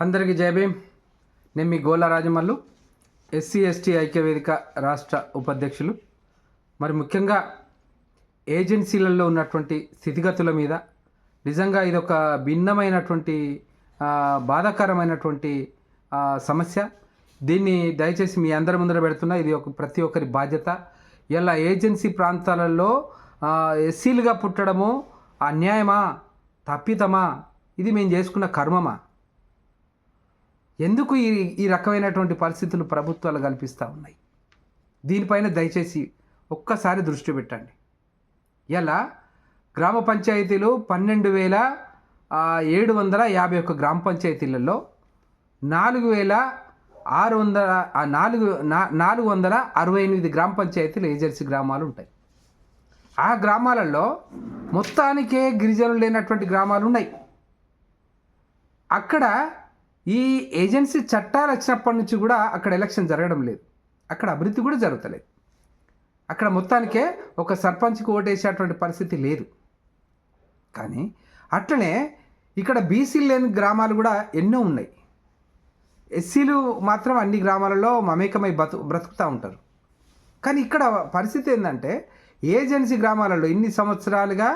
అందరికీ జై భీమ్. నేను మీ గోలా రాజమల్లు ఎస్సీ ఎస్టీ ఐక్యవేదిక రాష్ట్ర ఉపాధ్యక్షులు. మరి ముఖ్యంగా ఏజెన్సీలలో ఉన్నటువంటి స్థితిగతుల మీద నిజంగా ఇది ఒక భిన్నమైనటువంటి బాధాకరమైనటువంటి సమస్య. దీన్ని దయచేసి మీ అందరి ముందర పెడుతున్నా ఇది ఒక ప్రతి ఒక్కరి బాధ్యత. ఇలా ఏజెన్సీ ప్రాంతాలలో ఎస్సీలుగా పుట్టడము అన్యాయమా? తప్పితమా? ఇది మేము చేసుకున్న కర్మమా? ఎందుకు ఈ ఈ రకమైనటువంటి పరిస్థితులు ప్రభుత్వాలు కల్పిస్తూ ఉన్నాయి? దీనిపైన దయచేసి ఒక్కసారి దృష్టి పెట్టండి. ఎలా? గ్రామ పంచాయతీలు పన్నెండు వేల ఏడు వందల యాభై ఒక్క గ్రామ పంచాయతీలలో నాలుగు వేల ఆరు వందల నాలుగు నాలుగు వందల అరవై ఎనిమిది గ్రామ పంచాయతీలు ఏజెన్సీ గ్రామాలు ఉంటాయి. ఆ గ్రామాలలో మొత్తానికే గిరిజనులు లేనటువంటి గ్రామాలు ఉన్నాయి. అక్కడ ఈ ఏజెన్సీ చట్టాలు వచ్చినప్పటి నుంచి కూడా అక్కడ ఎలక్షన్ జరగడం లేదు. అక్కడ అభివృద్ధి కూడా జరుగుతలేదు. అక్కడ మొత్తానికే ఒక సర్పంచ్కి ఓటేసేటువంటి పరిస్థితి లేదు. కానీ అట్లనే ఇక్కడ బీసీలు లేని గ్రామాలు కూడా ఎన్నో ఉన్నాయి. ఎస్సీలు మాత్రం అన్ని గ్రామాలలో మమేకమై బతు బ్రతుకుతూ ఉంటారు. కానీ ఇక్కడ పరిస్థితి ఏంటంటే ఏజెన్సీ గ్రామాలలో ఇన్ని సంవత్సరాలుగా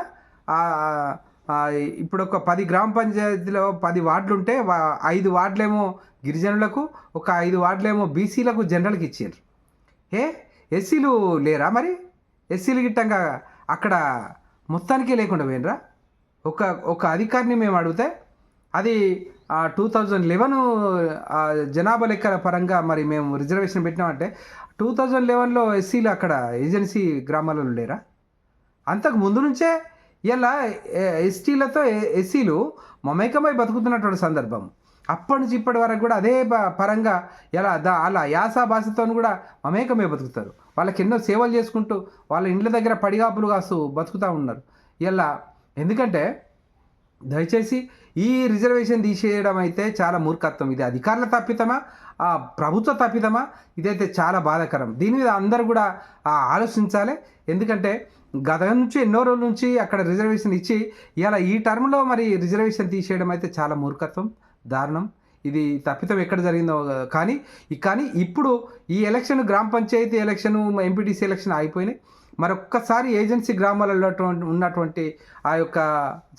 ఇప్పుడు ఒక పది గ్రామ పంచాయతీలో పది వార్డులు ఉంటే వా- ఐదు వార్డులేమో గిరిజనులకు ఒక ఐదు వార్డులేమో బీసీలకు జనరల్కి ఇచ్చారు ఏ? ఎస్సీలు లేరా మరి? ఎస్సీలు గిట్టంగా అక్కడ మొత్తానికే లేకుండా పోయినరా? ఒక ఒక అధికారిని మేము అడిగితే అది టూ థౌజండ్ లెవెన్ జనాభా లెక్కల పరంగా మరి మేము రిజర్వేషన్ పెట్టినామంటే టూ థౌజండ్ లెవెన్లో ఎస్సీలు అక్కడ ఏజెన్సీ గ్రామాలలో లేరా? అంతకు ముందు నుంచే ఇలా ఎస్టీలతో ఎస్సీలు మమేకమై బతుకుతున్నటువంటి సందర్భం. అప్పటి నుంచి ఇప్పటి వరకు కూడా అదే ప- పరంగా ఎలా దా అలా యాస భాషతో కూడా మమేకమే బతుకుతారు. వాళ్ళకి ఎన్నో సేవలు చేసుకుంటూ వాళ్ళ ఇండ్ల దగ్గర పడిగాపులు కాస్తూ బతుకుతూ ఉన్నారు. ఇలా ఎందుకంటే దయచేసి ఈ రిజర్వేషన్ తీసేయడం అయితే చాలా మూర్ఖత్వం. ఇది అధికారుల తప్పితమా? ఆ ప్రభుత్వ తప్పితమా? ఇదైతే చాలా బాధాకరం. దీని మీద అందరూ కూడా ఆలోచించాలి. ఎందుకంటే గత నుంచి ఎన్నో రోజుల నుంచి అక్కడ రిజర్వేషన్ ఇచ్చి ఇలా ఈ టర్మ్లో మరి రిజర్వేషన్ తీసేయడం అయితే చాలా మూర్ఖత్వం దారుణం. ఇది తప్పితం ఎక్కడ జరిగిందో కానీ కానీ ఇప్పుడు ఈ ఎలక్షన్ గ్రామ పంచాయతీ ఎలక్షన్ ఎంపీటీసీ ఎలక్షన్ అయిపోయినాయి. మరొక్కసారి ఏజెన్సీ గ్రామాలలో అటువంటి- ఉన్నటువంటి ఆ యొక్క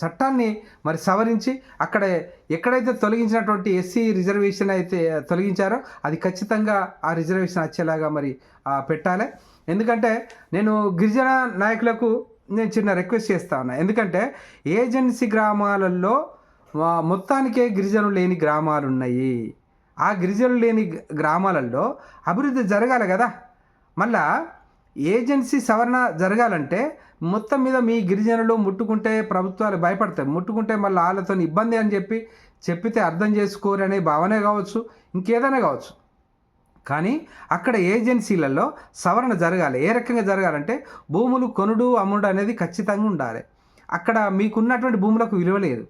చట్టాన్ని మరి సవరించి అక్కడ ఎక్కడైతే తొలగించినటువంటి ఎస్సీ రిజర్వేషన్ అయితే తొలగించారో అది ఖచ్చితంగా ఆ రిజర్వేషన్ వచ్చేలాగా మరి పెట్టాలి. ఎందుకంటే నేను గిరిజన నాయకులకు నేను చిన్న రిక్వెస్ట్ చేస్తా ఉన్నా. ఎందుకంటే ఏజెన్సీ గ్రామాలలో మొత్తానికే గిరిజనులు లేని గ్రామాలు ఉన్నాయి ఆ గిరిజనులు లేని గ్రామాలలో అభివృద్ధి జరగాలి కదా. మళ్ళా ఏజెన్సీ సవరణ జరగాలంటే మొత్తం మీద మీ గిరిజనులు ముట్టుకుంటే ప్రభుత్వాలు భయపడతాయి. ముట్టుకుంటే మళ్ళీ వాళ్ళతో ఇబ్బంది అని చెప్పి చెప్పితే అర్థం చేసుకోరు అనే భావనే కావచ్చు ఇంకేదైనా కావచ్చు. కానీ అక్కడ ఏజెన్సీలలో సవరణ జరగాలి. ఏ రకంగా జరగాలంటే భూములు కొనుడు అమ్ముడు అనేది ఖచ్చితంగా ఉండాలి. అక్కడ మీకున్నటువంటి భూములకు విలువ లేదు.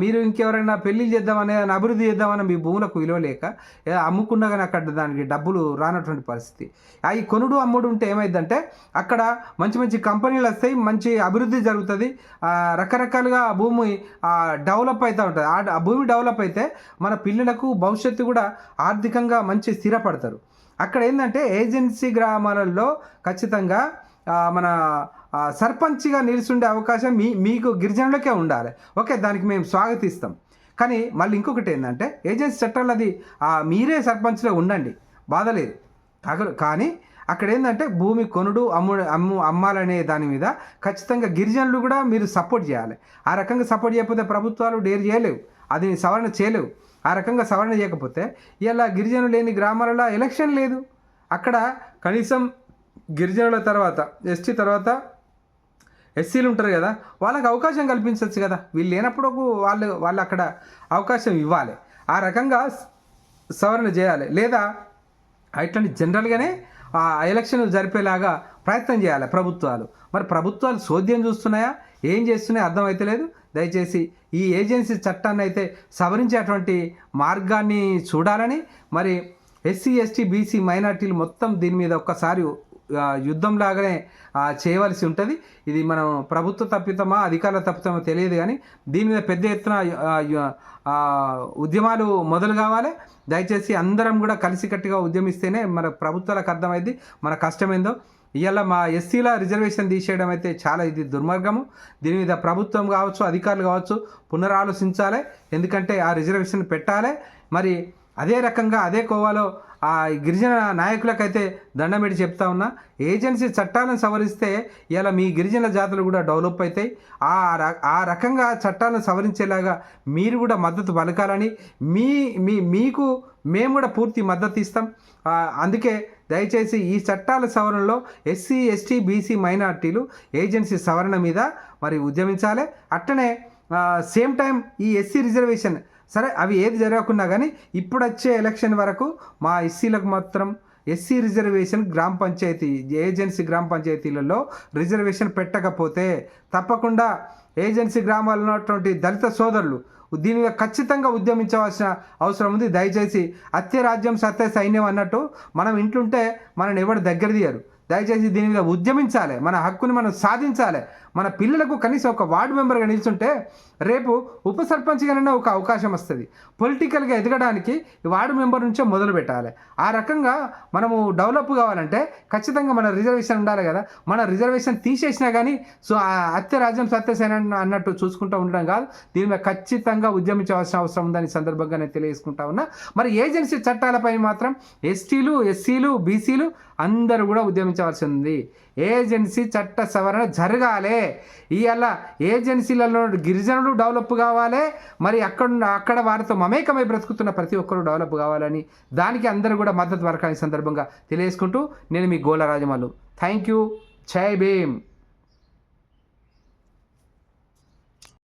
మీరు ఇంకెవరైనా పెళ్ళి చేద్దామని దాన్ని అభివృద్ధి చేద్దామని మీ భూములకు విలువ లేక అమ్ముకున్నా కానీ అక్కడ దానికి డబ్బులు రానటువంటి పరిస్థితి. ఆ ఈ కొనుడు అమ్ముడు ఉంటే ఏమైందంటే అక్కడ మంచి మంచి కంపెనీలు వస్తాయి మంచి అభివృద్ధి జరుగుతుంది. రకరకాలుగా భూమి డెవలప్ అవుతూ ఉంటుంది. ఆ భూమి డెవలప్ అయితే మన పిల్లలకు భవిష్యత్తు కూడా ఆర్థికంగా మంచి స్థిరపడతారు. అక్కడ ఏంటంటే ఏజెన్సీ గ్రామాలలో ఖచ్చితంగా మన సర్పంచ్గా నిలిచుండే అవకాశం మీ మీకు గిరిజనులకే ఉండాలి. ఓకే దానికి మేము స్వాగతిస్తాం. కానీ మళ్ళీ ఇంకొకటి ఏంటంటే ఏజెన్సీ చట్టాలు అది మీరే సర్పంచ్లో ఉండండి. బాధలేదు కానీ అక్కడ ఏంటంటే భూమి కొనుడు అమ్ము అమ్ము అమ్మాలనే దాని మీద ఖచ్చితంగా గిరిజనులు కూడా మీరు సపోర్ట్ చేయాలి. ఆ రకంగా సపోర్ట్ చేయకపోతే ప్రభుత్వాలు డేర్ చేయలేవు. అది సవరణ చేయలేవు. ఆ రకంగా సవరణ చేయకపోతే ఇలా గిరిజనులు లేని గ్రామాలలో ఎలక్షన్ లేదు. అక్కడ కనీసం గిరిజనుల తర్వాత ఎస్టీ తర్వాత ఎస్సీలు ఉంటారు కదా వాళ్ళకి అవకాశం కల్పించవచ్చు కదా. వీళ్ళు లేనప్పుడు వాళ్ళు వాళ్ళు అక్కడ అవకాశం ఇవ్వాలి. ఆ రకంగా సవరణ చేయాలి. లేదా అట్లాంటి జనరల్గానే ఆ ఎలక్షన్ జరిపేలాగా ప్రయత్నం చేయాలి ప్రభుత్వాలు. మరి ప్రభుత్వాలు సోద్యం చూస్తున్నాయా? ఏం చేస్తున్నాయో అర్థమైతలేదు. దయచేసి ఈ ఏజెన్సీ చట్టాన్ని అయితే సవరించేటువంటి మార్గాన్ని చూడాలని మరి ఎస్సీ ఎస్టీ బీసీ మైనార్టీలు మొత్తం దీని మీద ఒక్కసారి యుద్ధం లాగానే చేయవలసి ఉంటుంది. ఇది మనం ప్రభుత్వ తప్పితమా అధికారుల తప్పితమా తెలియదు కానీ దీని మీద పెద్ద ఎత్తున ఉద్యమాలు మొదలు కావాలి. దయచేసి అందరం కూడా కలిసికట్టుగా ఉద్యమిస్తేనే మన ప్రభుత్వాలకు అర్థమైంది మన కష్టమేందో. ఇవాళ మా ఎస్సీల రిజర్వేషన్ తీసేయడం అయితే చాలా ఇది దుర్మార్గము. దీని మీద ప్రభుత్వం కావచ్చు అధికారులు కావచ్చు పునరాలోచించాలి. ఎందుకంటే ఆ రిజర్వేషన్ పెట్టాలి. మరి అదే రకంగా అదే కోవాలో ఆ గిరిజన నాయకులకైతే దండం పెట్టి చెప్తా ఉన్నా ఏజెన్సీ చట్టాలను సవరిస్తే ఇలా మీ గిరిజన జాతులు కూడా డెవలప్ అవుతాయి ఆ ర- ఆ రకంగా చట్టాలను సవరించేలాగా మీరు కూడా మద్దతు పలకాలని మీ మీ మీకు మేము కూడా పూర్తి మద్దతు ఇస్తాం. అందుకే దయచేసి ఈ చట్టాల సవరణలో ఎస్సీ ఎస్టీ బీసీ మైనార్టీలు ఏజెన్సీ సవరణ మీద మరి ఉద్యమించాలి. అట్టనే సేమ్ టైం ఈ ఎస్సీ రిజర్వేషన్ సరే అవి ఏది జరగకున్నా కానీ ఇప్పుడు వచ్చే ఎలక్షన్ వరకు మా ఎస్సీలకు మాత్రం ఎస్సీ రిజర్వేషన్ గ్రామ పంచాయతీ ఏజెన్సీ గ్రామ పంచాయతీలలో రిజర్వేషన్ పెట్టకపోతే తప్పకుండా ఏజెన్సీ గ్రామాల్లో ఉన్నటువంటి దళిత సోదరులు దీని మీద ఖచ్చితంగా ఉద్యమించవలసిన అవసరం ఉంది. దయచేసి అత్య రాజ్యం సత్య సైన్యం అన్నట్టు మనం ఇంట్లుంటే మనని ఎవరు దగ్గర తీయరు. దయచేసి దీని మీద ఉద్యమించాలి. మన హక్కుని మనం సాధించాలి. మన పిల్లలకు కనీసం ఒక వార్డు మెంబర్గా నిల్చుంటే రేపు ఉప సర్పంచ్గానే ఒక అవకాశం వస్తుంది. పొలిటికల్గా ఎదగడానికి వార్డు మెంబర్ నుంచే మొదలు పెట్టాలి. ఆ రకంగా మనము డెవలప్ కావాలంటే ఖచ్చితంగా మన రిజర్వేషన్ ఉండాలి కదా. మన రిజర్వేషన్ తీసేసినా కానీ సో ఆ రాజ్యం సత్యసేన అన్నట్టు చూసుకుంటూ ఉండడం కాదు. దీని మీద ఖచ్చితంగా ఉద్యమించవలసిన అవసరం ఉందని సందర్భంగా నేను తెలియజేసుకుంటా ఉన్నా. మరి ఏజెన్సీ చట్టాలపై మాత్రం ఎస్టీలు ఎస్సీలు బీసీలు అందరూ కూడా ఉద్యమించవలసి ఉంది. ఏజెన్సీ చట్ట సవరణ జరగాలే. ఇవాళ ఏజెన్సీలలో గిరిజనులు డెవలప్ కావాలి మరి అక్కడ అక్కడ వారితో మమేకమై బ్రతుకుతున్న ప్రతి ఒక్కరూ డెవలప్ కావాలని దానికి అందరూ కూడా మద్దతు పలకాలని సందర్భంగా తెలియజేసుకుంటూ నేను మీ గోల రాజమాలు థ్యాంక్ యూ. జై భీమ్.